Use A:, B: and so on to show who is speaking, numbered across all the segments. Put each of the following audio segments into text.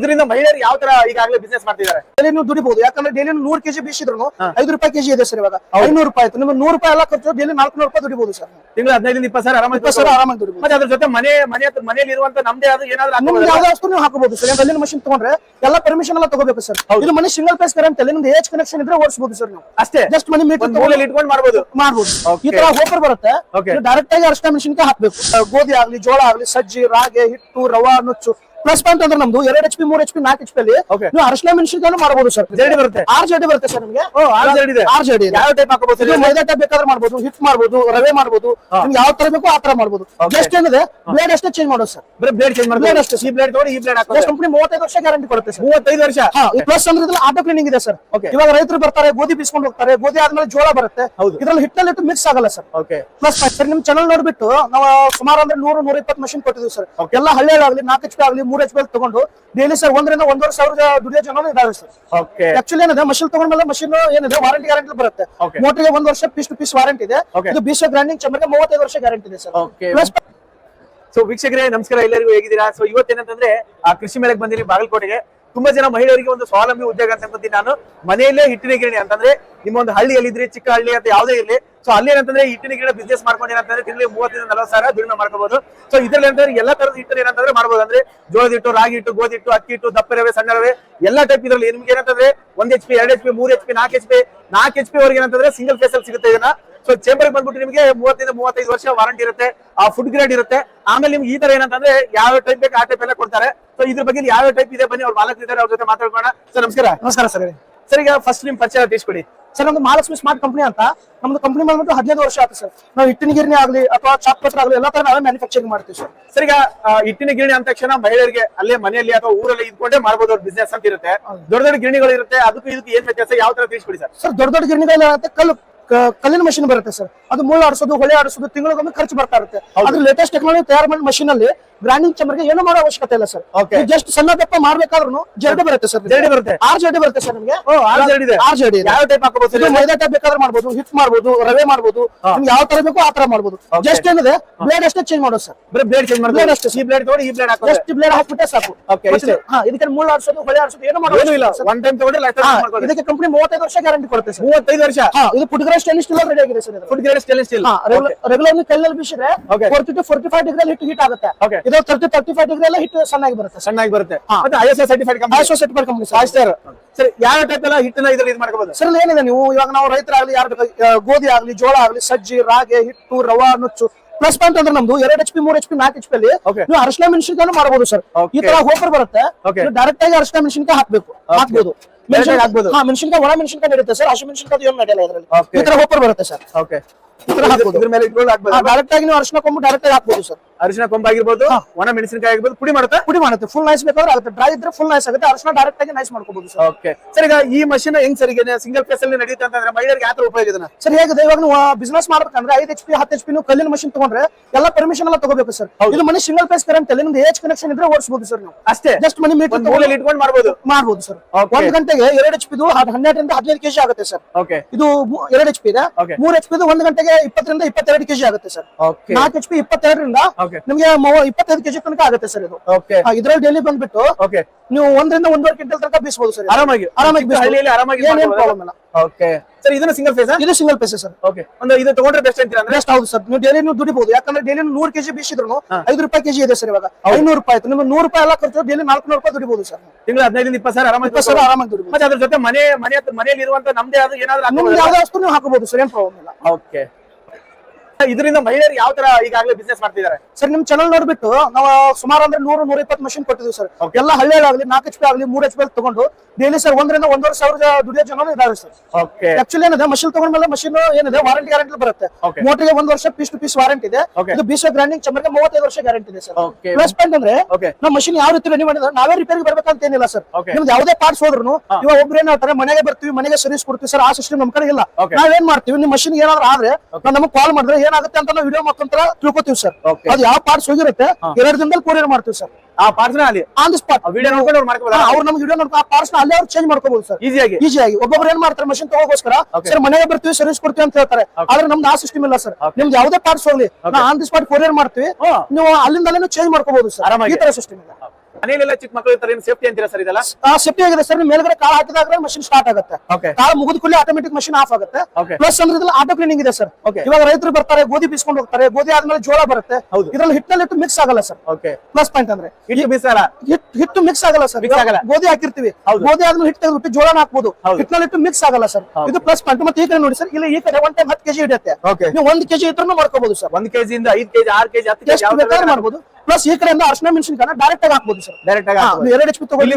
A: ಇದರಿಂದ ಮಹಿಳೆಯರು ಯಾವ ತರ ಈಗಾಗಲೇ ಬಿಸ್ನೆಸ್ ಮಾಡ್ತಿದ್ದಾರೆ?
B: ನೀವು ದುಡಿಬಹುದು ಯಾಕಂದ್ರೆ ಡೈಲಿ ನೂರು ಕೆಜಿ ಬೀಸಿದ್ರು ಐದು ರೂಪಾಯಿ ಕೆಜಿ ಇದೆ ಸರ್ ಇವಾಗ. ಐನೂರು ರೂಪಾಯಿ ಆಯ್ತು. ನಿಮ್ಗೆ ನೂರು ರೂಪಾಯಿ ಎಲ್ಲ ಖರ್ಚು ಡೈಲಿ ನಾಲ್ಕು ರೂಪಾಯಿ ದುಡಿಬಹುದು ಸರ್.
A: ತಿಂಗಳ ಹದಿನೈದು ಇಪ್ಪತ್ತು ಸಾವಿರ ಆರಾಮ
B: ಇಪ್ಪತ್ತು ಸಾವಿರ ಆರಾಮಾಗಿ ದುಡಿಬಹುದು
A: ಮತ್ತೆ ಅದ್ರ ಜೊತೆ ಮನೆ ಮನೆ ಹತ್ರ ಮನೆಯಲ್ಲಿ ಇರುವಂತ ನಮ್ದೇ ಆದ ಏನಾದ್ರೂ
B: ನಿಮ್ಗೆ ಯಾವ್ದು ವಸ್ತು ನೀವು ಹಾಕಬಹುದು ಸರ್. ಕಲ್ಲಿನ ಮಷಿನ್ ತಗೊಂಡ್ರೆ ಎಲ್ಲ ಪರ್ಮಿಷನ್ ಎಲ್ಲ ತಗೋಬೇಕು ಸರ್. ಇದು ಮನೆ ಸಿಂಗಲ್ ಪೇಸ್ ಕರೆ ಅಂತ ನಿಮ್ದು ಏಜ್ ಕನೆಕ್ಷನ್ ಇದ್ರೆ ಓಡಿಸಬಹುದು ಸರ್ ನೀವು.
A: ಅಷ್ಟೇ.
B: ಜಸ್ಟ್ ಮನೆ ಮೀಟರ್
A: ಮೂಲೆಯಲ್ಲಿ ಇಟ್ಕೊಂಡು
B: ಮಾಡಬಹುದು
A: ಮಾಡಬಹುದು
B: ಈ ತರ ಹೋಪರ್ ಬರುತ್ತೆ. ಡೈರೆಕ್ಟ್ ಆಗಿ ಅರಿಶಿನ ಮೆಣಸಿನ್ಕಾಯಿ ಹಾಕ್ಬೇಕು. ಗೋಧಿ ಆಗ್ಲಿ ಜೋಳ ಆಗ್ಲಿ ಸಜ್ಜಿ ರಾಗಿ ಹಿಟ್ಟು ರವಾ ನುಚ್ಚು. ಪ್ಲಸ್ ಪಾಯಿಂಟ್ ಅಂದ್ರೆ ನಮ್ದು ಎರಡು ಎಚ್ ಪಿ ಮೂರ್ ಎಚ್ ಪಿ ನಾಲ್ಕು ಎಚ್ ಪಿ ಅಲ್ಲಿ. ನೀವು ಅರಿಶಿನ ಮೆಣಸಿನ್ಕಾಯಿ ಮಾಡಬಹುದು ಸರ್.
A: ಜೆಡಿ ಬರುತ್ತೆ.
B: ಆರ್ ಜೆಡಿ ಬರುತ್ತೆ ಸರ್ ನಿಮಗೆ?
A: ಆರ್ ಜಡಿ ಇದೆ.
B: ಆರ್ ಜೆಡಿ
A: ಯಾವ ಟೈಪ್ ಹಾಕಬಹುದು
B: ಇದು ಮೈದಾ ಟೈಪ್ ಬೇಕಾದ್ರೆ ಮಾಡಬಹುದು ಹಿಟ್ ಮಾಡಬಹುದು ರವೆ ಮಾಡಬಹುದು ನಿಮ್ಗೆ ಯಾವ ತರ ಬೇಕೋ ಆ ತರ
A: ಮಾಡಬಹುದು.
B: ಜಸ್ಟ್ ಏನಿದೆ ಬ್ಲೇಡ್ ಅಷ್ಟೇ ಚೇಂಜ್ ಮಾಡೋದು ಸರ್.
A: ಬರೀ ಬ್ಲೇಡ್ ಚೇಂಜ್
B: ಮಾಡಿ
A: ಬ್ಲೇಡ್
B: ಅಷ್ಟೇ
A: ಈ ಬ್ಲೇಡ್ ನೋಡಿ ಈ ಬ್ಲೇಡ್ ಹಾಕೋದು.
B: ಕಂಪನಿ ಮೂವತ್ತೈದು ವರ್ಷ ಗ್ಯಾರಂಟಿ ಕೊಡುತ್ತೆ ಸರ್.
A: ಮೂವತ್ತೈದು ವರ್ಷ?
B: ಪ್ಲಸ್ ಅಂದ್ರೆ ಇದ್ರಲ್ಲಿ ಆಟೋ ಕ್ಲೀನಿಂಗ್ ಇದೆ ಸರ್.
A: ಓಕೆ
B: ಇವಾಗ ರೈತರು ಬರ್ತಾರೆ ಗೋಧಿ ಬೀಸ್ಕೊಂಡು ಹೋಗ್ತಾರೆ ಗೋಧಿ ಆದ್ಮೇಲೆ ಜೋಳ ಬರುತ್ತೆ. ಇದ್ರಲ್ಲಿ ಹಿಟ್ಟಲ್ಲಿ ಇಟ್ಟು ಮಿಕ್ಸ್ ಆಗಲ್ಲ ಸರ್.
A: ಓಕೆ
B: ಪ್ಲಸ್ ಸರ್ ನಿಮ್ ಚಾನಲ್ ನೋಡ್ಬಿಟ್ಟು ನಾವು ಸುಮಾರು ಅಂದ್ರೆ ನೂರು ನೂರ ಇಪ್ಪತ್ತು ಮಷಿನ್ ಕೊಟ್ಟಿದ್ವಿ ಸರ್. ಎಲ್ಲ ಹಳ್ಳಿಗಳಾಗ್ಲಿ ನಾಲ್ಕು ಎಚ್ ಪಿ ಆಗಲಿ ಮೂರ್ ಎಚ್ ಪಿ ತಗೊಂಡು ಡೈಲಿ ಸರ್ ಒಂದರಿಂದ ಒಂದೂವರೆ ಸಾವಿರ ದುಡಿಯೋ ಜನ ಇದಾವೆ ಸರ್ ಆಕ್ಚುಲಿ ಏನಿದೆ ಮಷಿನ್ ತಗೊಂಡ್ಮೇಲೆ ಮಷಿನ್ ಏನಿದೆ ವಾರಂಟಿ ಗ್ಯಾರಂಟಿ ಬರುತ್ತೆ.
A: ಮೋಟರ್
B: ಮೋಟರ್ಗೆ ಒಂದ್ ವರ್ಷ ಪೀಸ್ ಟು ಪೀಸ್ ವಾರಂಟಿ ಇದೆ. ಇದು ಬೀಸ ಗ್ರೈಂಡಿಂಗ್ ಚಂಬರ್ಗೆ ಮೂವತ್ತೈದು ವರ್ಷ ಗ್ಯಾರಂಟಿ ಇದೆ ಸರ್
A: ಸೊ ವೀಕ್ಷಕರೇ ನಮಸ್ಕಾರ ಎಲ್ಲರಿಗೂ ಹೇಗಿದ್ದೀರಾ? ಸೊ ಇವತ್ತೇನಂತಂದ್ರೆ ಆ ಕೃಷಿ ಮೇಳಕ್ಕೆ ಬಂದಿರಿ ಬಾಗಲಕೋಟೆಗೆ. ತುಂಬಾ ಜನ ಮಹಿಳೆಯರಿಗೆ ಒಂದು ಸ್ವಾವಲಂಬಿ ಉದ್ಯೋಗ ಅಂತ ನಾನು. ಮನೆಯಲ್ಲೇ ಹಿಟ್ಟಿನ ಗಿರಣಿ, ಅಂತಂದ್ರೆ ನಿಮ್ಮ ಒಂದು ಹಳ್ಳಿಯಲ್ಲಿ ಇದ್ರಿ ಚಿಕ್ಕ ಹಳ್ಳಿ ಅಂತ ಯಾವುದೇ ಇರಲಿ. ಸೊ ಅಲ್ಲಿ ಏನಂತಂದ್ರೆ ಹಿಟ್ಟಿನ ಗಿಡ ಬಿಸ್ನೆಸ್ ಮಾಡ್ಕೊಂಡು ಏನಂತಂದ್ರೆ ತಿಂಗಳಿಗೆ ಮೂವತ್ತರಿಂದ ನಲವತ್ತು ಸಾವಿರ ದುಡಿಮೆ ಮಾಡ್ಕೋಬಹುದು ಸೊ ಇದ್ರಲ್ಲಿ ಅಂತಂದ್ರೆ ಎಲ್ಲಾ ತರದ ಹಿಟ್ಟು ಏನಂತಂದ್ರೆ ಮಾಡ್ಬೋದು. ಅಂದ್ರೆ ಜೋಳದ ಹಿಟ್ಟು, ರಾಗಿ ಹಿಟ್ಟು, ಗೋಧಿ ಹಿಟ್ಟು, ಅಕ್ಕಿ ಹಿಟ್ಟು, ದಪ್ಪ ರವೆ, ಸಣ್ಣ ರವೆ, ಎಲ್ಲಾ ಟೈಪ್ ಇದ್ರಲ್ಲಿ ನಿಮ್ಗೆ ಏನಂತಂದ್ರೆ ಒಂದ್ ಎಚ್ ಪಿ ಎರಡು ಎಚ್ ಪಿ ಮೂರ್ ಎಚ್ ಪಿ ನಾಲ್ಕು ಎಚ್ ಪಿ ನಾಲ್ಕು ಎಚ್ ಪಿ ಏನಂತಂದ್ರೆ ಸಿಂಗಲ್ ಫೇಸ್ ಅಲ್ಲಿ ಸಿಗುತ್ತೆ ಇದನ್ನ. ಸೊ ಚೇಂಬರ್ ಬಂದ್ಬಿಟ್ಟು ನಿಮಗೆ ಮೂವತ್ತೈದು ಮೂವತ್ತೈದು ವರ್ಷ ವಾರಂಟಿ ಇರುತ್ತೆ ಆ ಫುಡ್ ಗ್ರೇಡ್ ಇರುತ್ತೆ. ಆಮೇಲೆ ನಿಮ್ಗೆ ಈ ತರ ಏನಂತಂದ್ರೆ ಯಾವ ಟೈಪ್ ಬೇಕು ಆ ಟೈಪ್ ಎಲ್ಲ ಕೊಡ್ತಾರೆ. ಸೊ ಇದ್ರ ಬಗ್ಗೆ ಯಾವ ಟೈಪ್ ಇದೆ ಬನ್ನಿ ಅವ್ರ ಮಾಲಕ್ ಇದ್ದಾರೆ ಅವ್ರ ಜೊತೆ ಮಾತಾಡ್ಕೋಣ ಸರ್ ನಮಸ್ಕಾರ.
B: ನಮಸ್ಕಾರ ಸರ್
A: ಸರಿ ಈಗ ಫಸ್ಟ್ ನಿಮ್ ಪರಿಚಯ ತಿಳಿಸ್ಕೊಡಿ.
B: ಸರ್ ನಮ್ದು ಮಹಾಲಕ್ಷ್ಮಿ ಸ್ಮಾರ್ಟ್ ಕಂಪನಿ ಅಂತ. ನಮ್ದು ಕಂಪನಿ ಬಂದ್ಬಿಟ್ಟು ಹದಿನೈದು ವರ್ಷ ಆಯ್ತು ಸರ್. ನಾವು ಹಿಟ್ಟಿನ ಗಿರಣಿ ಆಗಲಿ ಅಥವಾ ಚಾಪ್ ಪತ್ರ ಆಗಲಿ ಎಲ್ಲ ತರ ನಾವೇ ಮ್ಯಾನುಫ್ಯಾಕ್ಚರಿಂಗ್ ಮಾಡ್ತೀವಿ ಸರ್.
A: ಸರ್ ಈಗ ಹಿಟ್ಟಿನ ಗಿರಣಿ ಅಂದ ತಕ್ಷಣ ಮಹಿಳೆಯರಿಗೆ ಅಲ್ಲೇ ಮನೆಯಲ್ಲಿ ಅಥವಾ ಊರಲ್ಲಿ ಇದ್ಕೊಂಡೇ ಮಾಡಬಹುದು ಅವ್ರ ಬಿಸ್ನೆಸ್ ಅಂತ ಇರುತ್ತೆ. ದೊಡ್ಡ ದೊಡ್ಡ ಗಿರಣಿಗಳು ಇರುತ್ತೆ ಅದಕ್ಕೂ ಇದಕ್ಕೆ ಏನ್ ವ್ಯತ್ಯಾಸ? ಯಾವ ತರ ತಿಳಿಸ್ಕೊಡಿ ಸರ್?
B: ಸರ್ ದೊಡ್ಡ ದೊಡ್ಡ ಗಿರಣಿಗಳು ಕಲ್ಲು. ಕಲ್ಲಿನ ಮಷಿನ್ ಬರುತ್ತೆ ಸರ್ ಅದು ಮುಳ್ಳು ಆಡಿಸೋದು ಹೊಳೆ ಆಡಿಸೋದು ತಿಂಗಳಿಗೊಮ್ಮೆ ಖರ್ಚು ಬರ್ತಾ ಇರುತ್ತೆ. ಅದ್ರ ಲೇಟೆಸ್ಟ್ ಟೆಕ್ನಾಲಜಿ ತಯಾರು ಮಾಡಿದ ಮಷಿನ್ ಅಲ್ಲಿ ಗ್ರೈಂಡಿಂಗ್ ಚಂಬರ್ಗೆ ಏನು ಮಾಡೋ ಅವಶ್ಯಕತೆ ಇಲ್ಲ ಸರ್. ಜಸ್ಟ್ ಸಣ್ಣ ದಪ್ಪ ಮಾಡ್ಬೇಕಾದ್ರು ಜರಡಿ ಬರುತ್ತೆ ಸರ್
A: ಜರಡಿ ಬರುತ್ತೆ?
B: ಆರ್ ಜರಡಿ ಬರುತ್ತೆ ಸರ್ ನಿಮಗೆ.
A: ಆರ್ ಜರಡಿ ಇದೆ.
B: ಆರ್ ಜರಡಿ
A: ಯಾವ ಟೈಪ್ ಹಾಕಬಹುದು ಸರ್
B: ಮೈದಾ ಟೈಪ್ ಬೇಕಾದ್ರೆ ಮಾಡ್ಬೋದು ಹಿಟ್ ಮಾಡ್ಬೋದು ರವೆ ಮಾಡ್ಬೋದು ನಿಮ್ಗೆ ಯಾವ ತರ ಬೇಕೋ ಆ ತರ ಮಾಡ್ಬೋದು. ಜಸ್ಟ್ ಏನಿದೆ ಬ್ಲೇಡ್ ಅಷ್ಟೇ ಚೇಂಜ್ ಮಾಡೋದು ಸರ್
A: ಬರೀ ಬ್ಲೇಡ್ ಚೇಂಜ್ ಮಾಡೋದು
B: ಅಷ್ಟೇ.
A: ಈ ಬ್ಲೇಡ್ ತಗೊಂಡು ಈ ಬ್ಲೇಡ್ ಹಾಕೋದು?
B: ಜಸ್ಟ್ ಬ್ಲೇಡ್ ಹಾಕ್ಬಿಟ್ಟೆ ಸಾಕು.
A: ಓಕೆ.
B: ಹಾ ಇದಕ್ಕೆ ಮುಳ್ಳು ಆಡಿಸೋದು ಹೊಳೆ ಆಡಿಸೋದು ಏನು ಮಾಡೋ
A: ಏನೂ ಇಲ್ಲ. ಒನ್ ಟೈಮ್ ತಗೊಂಡ್ರೆ ಲೈಫ್ ಮಾಡ್ಕೊಳ್ಳಿ
B: ಇದಕ್ಕೆ ಕಂಪನಿ ಮೂವತ್ತೈದು ವರ್ಷ ಗ್ಯಾರಂಟಿ ಕೊಡುತ್ತೆ ಸರ್
A: ಮೂವತ್ತೈದು ವರ್ಷ?
B: ಹಾ ಇದು ಗ್ರೇಡ್ ಸ್ಟೈಲಿಶ್ ಸ್ಟಿಲ್ ರೆಡಿ ಆಗಿದೆ sir
A: food grade stylish steel
B: ಹಾ ರೆಗ್ಯುಲರ್ ಕಲ್ಲಲ್ಲಿ ಬಿಸಿದ್ರೆ
A: Okay.
B: Forty to forty five degree hit heat ಆಗುತ್ತೆ. ಇದು ತರ್ಟಿ ತರ್ಟಿ ಫೈವ್ ಡಿಗ್ರಿ ಎಲ್ಲ ಹಿಟ್ ಸಣ್ಣಾಗಿ ಬರುತ್ತೆ
A: ಸಣ್ಣಾಗಿ ಬರುತ್ತೆ. ಮತ್ತೆ I S certified company star sir ಯಾವ ಟೈಪ್ ಎಲ್ಲ ಹಿಟ್ಟನ್ನ ಇದ್ರಲ್ಲಿ ಇದು ಮಾಡ್ಕೋಬಹುದು
B: ಸರ್ ಏನಿದೆ ನೀವು? ಇವಾಗ ನಾವು ರೈತರಾಗ್ಲಿ ಯಾರು ಗೋಧಿ ಆಗ್ಲಿ ಜೋಳ ಆಗ್ಲಿ ಸಜ್ಜಿ ರಾಗಿ ಹಿಟ್ಟು ರವಾ ನುಚ್ಚು ಪ್ಲಸ್ ಪಾಯಿಂಟ್ ಅಂದ್ರೆ ನಮ್ದು ಎರಡು ಎಚ್ ಪಿ ಮೂರ್ ಎಚ್ ಪಿ ನಾಲ್ಕು ಎಚ್ ಪಿ ಅಲ್ಲಿ. ನೀವು ಅರಿಶಿನ ಮೆಣಸಿನ ಮಾಡಬಹುದು ಸರ್ ಈ ತರ ಹೋಪರ್ ಬರುತ್ತೆ. ಡೈರೆಕ್ಟ್ ಆಗಿ ಅರಿಶಿನ ಮೆಣಸಿನಕಾಯಿ ಹಾಕ್ಬೇಕು ಹಾಕ್ಬೋದು.
A: Direct ಆಗಿ ಹಾಕ್ಬೋದು.
B: ಹಾ ಮೆಣಸಿನ್ಕಾಯಿ ಒಣ ಮೆಣಸಿನಕಾಯಿ ಇರುತ್ತೆ ಸರ್. ಹಸಿ ಮೆಣಸಿನಕಾಯಿ ಏನು ನಡೆಯಲ್ಲ ಇದರಲ್ಲಿ. ಈ ತರ ಹೋಪರ್ ಬರುತ್ತೆ ಸರ್.
A: ಓಕೆ
B: ಡೈರೆಕ್ಟ್ ಆಗಿ ನೀವು ಅರಿಶಿನ ಕೊಂಬು ಡೈರೆಕ್ಟ್ ಆಗಿ ಹಾಕ್ಬೋದು ಸರ್.
A: ಅರಿಶಿನ ಕೊಂಬ ಆಗಿರ್ಬೋದು ಒಣ ಮೆಣಸಿನಕಾಯಿ ಆಗಿರ್ಬೋದು ಪುಡಿ ಮಾಡುತ್ತೆ?
B: ಪುಡಿ ಮಾಡುತ್ತೆ. ಫುಲ್ ನೈಸ್ ಬೇಕಾದ್ರೆ ಆಗುತ್ತೆ ಡ್ರೈ ಇದ್ರೆ ಫುಲ್ ನೈಸ್ ಆಗುತ್ತೆ. ಅರಿಶಿನ ಡೈರೆಕ್ಟ್ ಆಗಿ ನೈಸ್ ಮಾಡ್ಕೋಬಹುದು ಸರ್.
A: ಓಕೆ ಸರ್ ಈಗ ಈ ಮಷಿನ್ ಹೆಂಗ್ ಸರ್ ಈಗ ಸಿಂಗಲ್ ಫೇಸ್ ಅಲ್ಲಿ ನಡೆಯುತ್ತೆ ಅಂತಂದ್ರೆ ಮಹಿಳೆಯರಿಗೆ ಯಾವ ತರ ಉಪಯೋಗ ಇದನ್ನ?
B: ಸರ್ ಹೇಗಿದೆ? ಇವಾಗ ನೀವು ಬಿಸ್ನೆಸ್ ಮಾಡ್ಬೇಕಂದ್ರೆ ಐದು ಎಚ್ ಪಿ ಹತ್ತು ಎಚ್ ಪಿ ನೀವು ಕಲ್ಲಿನ ಮಷಿನ್ ತಗೊಂಡ್ರೆ ಎಲ್ಲ ಪರ್ಮಿಷನ್ ಎಲ್ಲ ತಗೋಬೇಕು ಸರ್. ಇದು ಮನೆ ಸಿಂಗಲ್ ಪೇಸ್ ಕರೆಂಟ್ ಅಲ್ಲಿ ನಿಮ್ದು ಏಜ್ ಕನೆಕ್ಷನ್ ಇದ್ರೆ ಓಡಿಸಬಹುದು ಸರ್ ನೀವು.
A: ಅಷ್ಟೇ.
B: ಜಸ್ಟ್ ಮನಿ ಮೀಟರ್
A: ಇಟ್ಕೊಂಡು ಮಾಡ್ಬೋದು.
B: ಮಾಡಬಹುದು ಸರ್. ಒಂದ್ ಗಂಟೆಗೆ. ಎರಡು ಎಚ್ ಪಿ ಹನ್ನೆರಡರಿಂದ ಹದಿನೈದು ಕೆಜಿ ಆಗುತ್ತೆ ಸರ್.
A: ಓಕೆ
B: ಇದು ಎರಡು ಎಚ್ ಪಿ ಇದೆ. ಮೂರು ಎಚ್ ಪಿದು ಒಂದು ಗಂಟೆಗೆ ಇಪ್ಪತ್ತರಿಂದ ಇಪ್ಪತ್ತೆರಡು ಕೆಜಿ ಆಗುತ್ತೆ ಸರ್. ನಾಲ್ಕು ಎಚ್ ಪಿ ಇಪ್ಪತ್ತೆರಡರಿಂದ ನಿಮಗೆ ಇಪ್ಪತ್ತೈದು ಕೆಜಿ ತನಕ ಆಗುತ್ತೆ ಸರ್ ಇದು. ಇದ್ರಲ್ಲಿ ಡೈಲಿ ಬಂದ್ಬಿಟ್ಟು
A: ಓಕೆ
B: ನೀವು ಒಂದರಿಂದ ಒಂದೂವರೆ ಕ್ವಿಂಟಲ್ ತನಕ ಬೀಸಬಹುದು ಸರ್.
A: ಆರಾಮಾಗಿ.
B: ಆರಾಮಾಗಿ
A: ಹಳ್ಳಿಯಲ್ಲಿ ಆರಾಮಾಗಿ
B: ಪ್ರಾಬ್ಲಮ್ ಇಲ್ಲ.
A: ಓಕೆ. ಸರ್ ಇದನ್ನ ಸಿಂಗಲ್ ಫೇಸ್
B: ಇದು ಸಿಂಗಲ್ ಪೇಸ್ ಸರ್.
A: ಓಕೆ. ಒಂದು ಇದು ತಗೊಂಡ್ರೆ ಬೆಸ್ಟ್ ಅಂತೀರಾ ಅಂದ್ರೆ?
B: ಬೆಸ್ಟ್ ಹೌದು ಸರ್. ನೀವು ಡೈಲಿ ನೀವು ದುಡಿಬಹುದು ಯಾಕಂದ್ರೆ ಡೈಲಿ ನೂರು ಕೆಜಿ ಬೀಸಿದ್ರು ಐದು ರೂಪಾಯಿ ಕೆಜಿ ಇದೆ ಸರ್ ಇವಾಗ. ಐನೂರು ರೂಪಾಯಿ ಆಯ್ತು. ನಿಮ್ಗೆ ನೂರು ರೂಪಾಯಿ ಎಲ್ಲ ಖರ್ಚು ಡೈಲಿ ನಾಲ್ಕು ರೂಪಾಯಿ ದುಡಿಬಹುದು ಸರ್.
A: ತಿಂಗಳು ಹದಿನೈದು ಇಪ್ಪತ್ತು ಸರ್ ಆರಾಮ
B: ಇಪ್ಪತ್ತು ಸರ್ ಆರಾಮಾಗಿ ದುಡಿಬಹುದು
A: ಮತ್ತೆ ಅದ್ರ ಜೊತೆ ಮನೆ ಮನೆ ಮನೆಯಲ್ಲಿ ಇರುವಂತ ನಮ್ದೇ ಆದ ಏನಾದ್ರೂ
B: ನಿಮ್ಗೆ ಯಾವ್ದೇ ವಸ್ತು ನೀವು ಹಾಕಬಹುದು ಸರ್ ಏನ್ ಪ್ರಾಬ್ಲಮ್ ಇಲ್ಲ.
A: ಓಕೆ. ಇದರಿಂದ ಮಹಿಳೆಯರು ಯಾವ ತರ ಈಗಾಗಲೇ ಬಿಸ್ನೆಸ್ ಮಾಡ್ತಿದ್ದಾರೆ
B: ಸರ್ ನಿಮ್ ಚಾನಲ್ ನೋಡ್ಬಿಟ್ಟು ನಾವು ಸುಮಾರು ಅಂದ್ರೆ ನೂರು ನೂರ ಇಪ್ಪತ್ತು ಮಷಿನ್ ಕೊಟ್ಟಿದ್ವಿ ಸರ್ ಎಲ್ಲ ಹಳ್ಳಿಗಳಾಗ್ಲಿ ನಾಲ್ಕು ಎಚ್ ಪಿ ಆಗಲಿ ಮೂರ್ ಎಚ್ ಪಿ ತಗೊಂಡು ಡೈಲಿ ಸರ್ ಒಂದರಿಂದ ಒಂದೂವರೆ ಸಾವಿರ ದುಡಿಯೋ ಜನ ಇದಾವೆ ಸರ್ ಆಕ್ಚುಲಿ ಏನಿದೆ ಮಷಿನ್ ತಗೊಂಡ್ಮೇಲೆ ಮಷಿನ್ ಏನಿದೆ ವಾರಂಟಿ ಗ್ಯಾರಂಟಿ ಬರುತ್ತೆ. ಮೋಟರ್ಗೆ ಒಂದ್ ವರ್ಷ ಪೀಸ್ ಟು ಪೀಸ್ ವಾರಂಟಿ ಇದೆ. ಇದು ಬೀಸೋ ಗ್ರೈಂಡಿಂಗ್ ಚಂಬರ್ಗೆ ಮೂವತ್ತೈದು ವರ್ಷ ಗ್ಯಾರಂಟಿ ಇದೆ ಸರ್. ಪ್ಲಸ್ ಪಾಯಿಂಟ್ ಅಂದ್ರೆ. ನಮ್ಮ ಮಷಿನ್ ಯಾವ ರೀತಿ ರೆಡಿ ಮಾಡಿದ್ರೆ ನಾವೇ ರಿಪೇರಿಗೆ ಬರ್ಬೇಕಂತ ಏನಿಲ್ಲ ಸರ್. ನಿಮ್ದು ಯಾವುದೇ ಪಾರ್ಟ್ಸ್ ಹೋದ್ರು ಇವಾಗ ಒಬ್ರು ಏನ್ ಹೇಳ್ತಾರೆ ಮನೆಗೆ ಬರ್ತೀವಿ ಮನೆಗೆ ಸರ್ವಿಸ್ ಕೊಡ್ತೀವಿ ಸರ್ ಆ ಸಿಸ್ಟಮ್ ನಮ್ ಕಡೆ ಇಲ್ಲ. ನಾವೇನ್ ಮಾಡ್ತೀವಿ ನಿಮ್ ಮಷಿನ್ ಏನಾದ್ರು ಆದ್ರೆ ನಾವ್ ನಮಗೆ ಕಾಲ್ ಮಾಡಿದ್ರೆ ಏನಾಗುತ್ತೆ ಅಂತ ನಾವು ವಿಡಿಯೋ ಮುಖಾಂತರ ತಿಳ್ಕೊತೀವಿ ಸರ್ ಅದು ಯಾವ ಪಾರ್ಟ್ಸ್ ಹೋಗಿರುತ್ತೆ ಎರಡು ದಿನದಲ್ಲಿ ಕೊರಿಯರ್ ಮಾಡ್ತೀವಿ ಸರ್
A: ಆ ಪಾರ್ಟ್ಸ್ ಅಲ್ಲಿ?
B: ಆನ್ ದಿ ಸ್ಪಾಟ್
A: ವಿಡಿಯೋ ನೋಡ್ಕೊಂಡು ಅವ್ರು
B: ನಮ್ಗೆ ವಿಡಿಯೋ ನೋಡ್ಕೊಂಡು ಆ ಪಾರ್ಟ್ಸ್ ಅಲ್ಲೇ ಅವ್ರು ಚೇಂಜ್ ಮಾಡ್ಕೋಬಹುದು ಸರ್
A: ಈಸಿಯಾಗಿ
B: ಈಸಿಯಾಗಿ ಒಬ್ಬೊಬ್ರು ಏನ್ ಮಾಡ್ತಾರೆ ಮಷಿನ್ ತಗೋಗೋಸ್ಕರ ಸರ್ ಮನೆಗೆ ಬರ್ತೀವಿ ಸರ್ವಿಸ್ ಕೊಡ್ತೀವಿ ಅಂತ ಹೇಳ್ತಾರೆ. ಆದ್ರೆ ನಮ್ದು ಆ ಸಿಸ್ಟಮ್ ಇಲ್ಲ ಸರ್ ನಿಮ್ದು ಯಾವುದೇ ಪಾರ್ಟ್ಸ್ ಹೋಗ್ಲಿ. ನಾ ಆನ್ ದಿ ಸ್ಪಾಟ್ ಕೊರಿಯರ್ ಮಾಡ್ತೀವಿ. ನೀವು ಅಲ್ಲಿಂದ ಚೇಂಜ್ ಮಾಡ್ಕೋಬಹುದು ಸರ್. ಈ ತರ ಸಿಸ್ಟಮ್ ಇದೆ.
A: ಮನೆಯಲ್ಲೆಲ್ಲ ಚಿಕ್ಕ ಮಕ್ಕಳು ಇರ್ತಾರೆ ಸೇಫ್ಟಿ ಅಂತೀರಾ ಸರ್ ಇದೆಲ್ಲ?
B: ಸೇಫ್ಟಿ ಆಗಿದೆ ಸರ್ ಮೇಲ್ಗಡೆ ಕಾಲ್ ಹಾಕಿದಾಗ ಮಷಿನ್ ಸ್ಟಾರ್ಟ್ ಆಗುತ್ತೆ.
A: ಓಕೆ
B: ಕಾಲ್ ಮುಗಿದ ಕೂಡಲೇ ಆಟೋಮೆಟಿಕ್ ಮಷಿನ್ ಆಫ್ ಆಗುತ್ತೆ.
A: Okay.
B: ಪ್ಲಸ್ ಅಂದ್ರೆ ಇದ್ರಲ್ಲಿ ಆಟೋ ಕ್ಲೀನಿಂಗ್ ಇದೆ ಸರ್
A: Okay.
B: ಇವಾಗ ರೈತರು ಬರ್ತಾರೆ ಗೋಧಿ ಬೀಸ್ಕೊಂಡು ಹೋಗ್ತಾರೆ. ಗೋಧಿ ಆದ್ಮೇಲೆ ಜೋಳ ಬರುತ್ತೆ.
A: ಹೌದು.
B: ಇದ್ರಲ್ಲಿ ಹಿಟ್ಟಿನಲ್ಲಿ ಹಿಟ್ಟು ಮಿಕ್ಸ್ ಆಗಲ್ಲ ಸರ್
A: ಓಕೆ
B: ಪ್ಲಸ್ ಪಾಯಿಂಟ್ ಅಂದ್ರೆ
A: ಬೀಸಲ್ಲ?
B: ಹಿಟ್ ಹಿಟ್ಟು ಮಿಕ್ಸ್ ಆಗಲ್ಲ ಸರ್
A: Mix ಆಗಲ್ಲ.
B: ಗೋಧಿ ಹಾಕಿರ್ತೀವಿ.
A: ಹೌದು.
B: ಗೋಧಿ ಆದ್ಮೇಲೆ ಹಿಟ್ಟು ತೆಗೆದ್ಬಿಟ್ಟು ಜೋಳನ ಹಾಕ್ಬೋದು.
A: ಹೌದು.
B: ಹಿಟ್ಟಿನಲ್ಲಿ ಮಿಕ್ಸ್ ಆಗಲ್ಲ ಸರ್
A: ಹೌದು.
B: ಇದು ಪ್ಲಸ್ ಪಾಯಿಂಟ್ ಮತ್ತೆ ಈ ಕಡೆ ನೋಡಿ ಸರ್ ಇಲ್ಲಿ ಈ ಕಡೆ ಒನ್ ಟೈಮ್ ಹತ್ತು ಕೆಜಿ ಹಿಡಿಯುತ್ತೆ.
A: ಓಕೆ
B: ನೀವು ಒಂದ್ ಕೆಜಿ ಇದ್ರೂ ಮಾಡ್ಕೋಬಹುದು ಸರ್
A: ಒಂದ್ ಕೆಜಿ ಇಂದ ಐದ್ ಕೆಜಿ ಆರ್ ಕೆಜಿ ಹತ್ತು ಕೆಜಿ
B: ಎಷ್ಟು ಬೇಕಾದ್ರೂ ಮಾಡ್ಬೋದು. ಪ್ಲಸ್ ಈ ಕಡೆಯಿಂದ ಅರ್ಶನ ಮೆಣಸಿನಕಾಯಿ ಡೈರೆಕ್ಟ್ ಆಗಿ ಹಾಕ್ಬೋದು ಸರ್
A: ಡೈರೆಕ್ಟ್ ಆಗಿ
B: ಎರಡು ಎಚ್ ಪಿ ತಗೊಳ್ಳಿ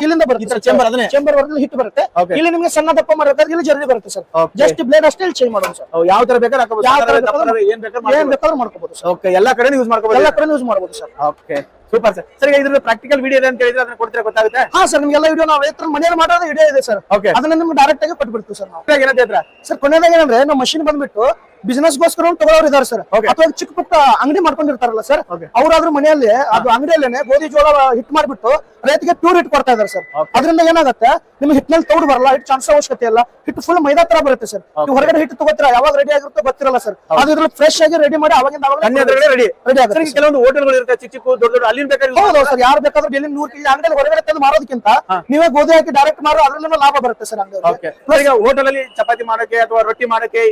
A: ಇಲ್ಲಿಂದ
B: ಬರುತ್ತೆ
A: chamber ಅದನ್ನೇ?
B: ಚೇಂಬರ್ ಬರುತ್ತೆ ಹಿಟ್ಟು ಬರುತ್ತೆ. ಇಲ್ಲಿ ನಿಮಗೆ ಸಣ್ಣ ದಪ್ಪ ಮಾಡಬೇಕಾದ್ರೆ ಇಲ್ಲಿ ಜರ್ನಿ ಬರುತ್ತೆ ಸರ್. ಜಸ್ಟ್ ಬ್ಲೇಡ್ ಅಷ್ಟೇ ಇಲ್ಲಿ ಚೇಂಜ್ ಮಾಡೋದು ಸರ್
A: ಯಾವ ತರ ಬೇಕಾದ್ರೆ ಹಾಕಬಹುದು
B: ಯಾವ ತರ ಬೇಕಾದ್ರೂ
A: ಏನ್ ಬೇಕಾದ್ರೆ
B: ಏನ್
A: ಮಾಡ್ಕೋಬಹುದು
B: ಬೇಕಾದ್ರೂ ಮಾಡ್ಕೋಬಹುದು ಸರ್
A: ಓಕೆ ಎಲ್ಲಾ ಕಡೆ ಯೂಸ್ ಮಾಡ್ಕೋಬಹುದು
B: ಎಲ್ಲ ಕಡೆ ಯೂಸ್ ಮಾಡಬಹುದು sir
A: okay super sir sir ಇದ್ರ ಪ್ರಾಕ್ಟಿಕಲ್ ವಿಡಿಯೋ ಅಂತ ಹೇಳಿದ್ರೆ ಅದನ್ನ ಕೊಡ್ತೀರಾ ಗೊತ್ತಾಗುತ್ತೆ?
B: ಹಾ ಸರ್ ನಿಮ್ಗೆಲ್ಲ ವಿಡಿಯೋ ನಾವು ಎತ್ತರ ಮನೆಯಲ್ಲಿ ಮಾಡೋದು ವಿಡಿಯೋ ಇದೆ ಸರ್
A: ಓಕೆ
B: ಅದನ್ನ ನಿಮ್ಗೆ ಡೈರೆಕ್ಟ್ ಆಗಿ ಕೊಟ್ಬಿಡ್ತೀವಿ ಸರ್ ನಾವು.
A: ಏನಂತ
B: ಸರ್ ಕೊನೆಯದಾಗ ಏನಂದ್ರೆ ನಮ್ಮ ಮಷಿನ್ ಬಂದ್ಬಿಟ್ಟು ಬಿಸಿನೆಸ್ ಗೋಸ್ಕರ ತಗೊಳ್ಳೋರು ಇದಾರೆ ಸರ್ ಅಥವಾ ಚಿಕ್ಕ ಪುಟ್ಟ ಅಂಗಡಿ ಮಾಡ್ಕೊಂಡಿರ್ತಾರಲ್ಲ ಸರ್ ಅವ್ರಾದ್ರೂ ಮನೆಯಲ್ಲಿ ಅದು ಅಂಗಡಿಯಲ್ಲೇನೆ ಗೋಧಿ ಜೋಳ ಹಿಟ್ ಮಾಡ್ಬಿಟ್ಟು ರೈತರಿಗೆ ಪ್ಯೂರ್ ಹಿಟ್ ಕೊಡ್ತಾ ಇದಾರೆ ಸರ್ ಅದ್ರಿಂದ ಏನಾಗುತ್ತೆ ನಿಮ್ಗೆ ಹಿಟ್ನಲ್ಲಿ ತೌಡ್ ಬರಲ್ಲ ಹಿಟ್ ಚಾನ್ಸ್ ಅವಶ್ಯಕತೆ ಇಲ್ಲ ಹಿಟ್ಟು ಫುಲ್ ಮೈದಾ ತರ ಬರುತ್ತೆ ಸರ್ ನೀವು ಹೊರಗಡೆ ಹಿಟ್ಟು ತಗೋತೀರಾ ಯಾವಾಗ ರೆಡಿ ಆಗಿರುತ್ತೋ ಗೊತ್ತಿರಲ್ಲ ಸರ್ ಅದು ಇದ್ರಲ್ಲಿ ಫ್ರೆಶ್ ಆಗಿ ರೆಡಿ ಮಾಡಿ ಅವಾಗಿಂದ ಅವಾಗ
A: ರೆಡಿ
B: ರೆಡಿ
A: ಸರ್
B: ಆಗುತ್ತೆ
A: ಕೆಲವೊಂದು ಹೋಟೆಲ್ಗಳು ಇರುತ್ತೆ ಚಿಕ್ಕ ಚಿಕ್ಕ ದೊಡ್ಡ ದೊಡ್ಡ ಅಲ್ಲಿ ಬೇಕಾದ್ರೆ
B: ಹೌದು ಸರ್ ಯಾರು ಬೇಕಾದ್ರೂ ಡೈಲಿ ನೂರು ಕೆಜಿ ಅಂಗಡಿಯಲ್ಲಿ ಹೊರಗಡೆ ತಂದು ಮಾರೋದಕ್ಕಿಂತ ನೀವೇ ಗೋಧಿ ಹಾಕಿ ಡೈರೆಕ್ಟ್ ಮಾರೋ ಅದ್ರಿಂದ ಲಾಭ ಬರುತ್ತೆ ಸರ್
A: ಈಗ ಹೋಟೆಲ್ ಅಲ್ಲಿ ಚಪಾತಿ ಮಾಡಕ್ಕೆ ಅಥವಾ ರೊಟ್ಟಿ ಮಾಡಕ್ಕೆ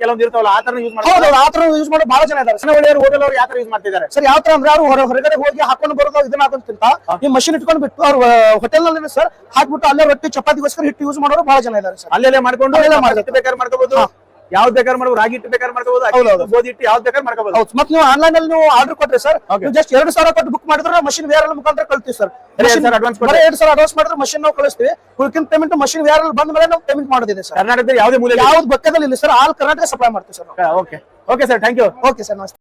A: ಕೆಲವೊಂದು ಇರ್ತಾವಲ್ಲ ಆ ತರ ಯೂಸ್
B: ಹೌದು
A: ಮಾಡ್ತಾರೆ
B: ಆ ತರ ಯೂಸ್ ಮಾಡೋ ಬಹಳ ಜನ ಇದಾರೆ ಸಣ್ಣ
A: ಒಳ್ಳೆಯವರು ಹೋಟೆಲ್ ಅವರು ಯಾವ ತರ ಯೂಸ್ ಮಾಡ್ತಿದ್ದಾರೆ?
B: ಸರ್ ಯಾವ ತರ ಅಂದ್ರೆ ಅವ್ರು ಹೊರ ಹೊರಗಡೆ ಹೋಗಿ ಹಾಕೊಂಡು ಬರೋದು ಇದನ್ನ ಹಾಕೋದ್ಕಿಂತ ಈ ಮಷಿನ್ ಇಟ್ಕೊಂಡು ಬಿಟ್ಟು ಅವ್ರು ಹೋಟೆಲ್ನಲ್ಲಿ ಸರ್ ಹಾಕ್ಬಿಟ್ಟು ಅಲ್ಲೇ ರೊಟ್ಟಿ ಚಪಾತಿಗೋಸ್ಕರ ಹಿಟ್ಟು ಯೂಸ್ ಮಾಡೋರು ಬಹಳ ಜನ ಇದಾರೆ ಸರ್
A: ಅಲ್ಲೆಲ್ಲ ಮಾಡ್ಕೊಂಡು
B: ಅಲ್ಲೆಲ್ಲ
A: ಬೇಕಾದ್ರೆ ಮಾಡ್ಕೋಬಹುದು ಯಾವ್ದು ಬೇಕಾದ್ರೆ ಮಾಡ್ಬೋದು ರಾಗಿ ಹಿಟ್ಟು ಬೇಕಾದ್ರೆ ಮಾಡ್ಕೋಬಹುದು ಗೋಧಿ ಹಿಟ್ಟು ಯಾವ್ದು ಬೇಕಾದ್ರೆ ಮಾಡ್ಕೋಬಹುದು
B: ಹೌದು. ಮತ್ತೆ ನೀವು ಆನ್ಲೈನ್ ಅಲ್ಲಿ ನೀವು ಆರ್ಡರ್ ಕೊಟ್ರಿ ಸರ್ ಜಸ್ಟ್ ಎರಡು ಸಾವಿರ ಕೊಟ್ಟು ಬುಕ್ ಮಾಡಿದ್ರೆ ಮಷಿನ್ ವೇರ್ ಮುಖಾಂತರ ಕಳ್ತೀವಿ ಸರ್
A: ಅಡ್ವಾನ್ಸ್?
B: ಎರಡು ಸಾವಿರ ಅಡ್ವಾನ್ಸ್ ಮಾಡಿದ್ರೆ ಮಷಿನ್ ನಾವು ಕಳಿಸ್ತೀವಿ. ಉಳ್ಕಿನ ಪೇಮೆಂಟ್ ಮಷಿನ್ ವೇರ್ ಬಂದ ಮೇಲೆ ನಾವು ಪೇಮೆಂಟ್ ಮಾಡೋದಿದೆ ಸರ್
A: ಕರ್ನಾಟಕದಲ್ಲಿ ಯಾವುದೇ ಮೂಲ
B: ಯಾವ್ದು ಬಕ್ಕದಲ್ಲಿ ಇಲ್ಲ ಸರ್ ಆಲ್ ಕರ್ನಾಟಕ ಸಪ್ಲೈ ಮಾಡ್ತೀವಿ sir
A: okay okay sir thank you
B: okay sir ನಮಸ್ತೆ.